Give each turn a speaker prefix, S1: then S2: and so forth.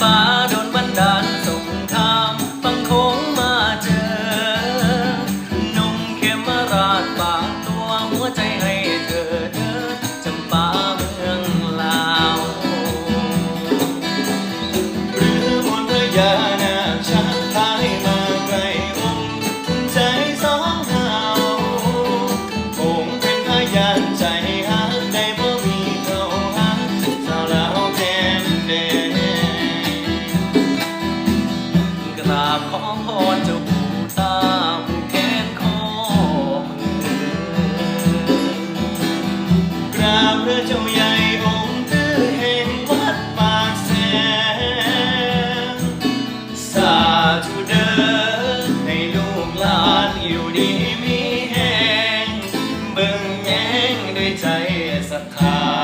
S1: ฟ้าโดนบันดาลส่งข้ามฟังโค้งมาเจอนุ่มเข้มราดปา ราบขอพรเจ้าปู่ตาผู้แขนคอมือ
S2: กราบพระเจ้าใหญ่องค์ตื้อแห่งวัดปากแสนสา
S1: ธุเด้อให้
S2: ลูกหล
S1: านอยู่ดีมีแห้งเบิ่งแย้งด้วยใจศรัทธา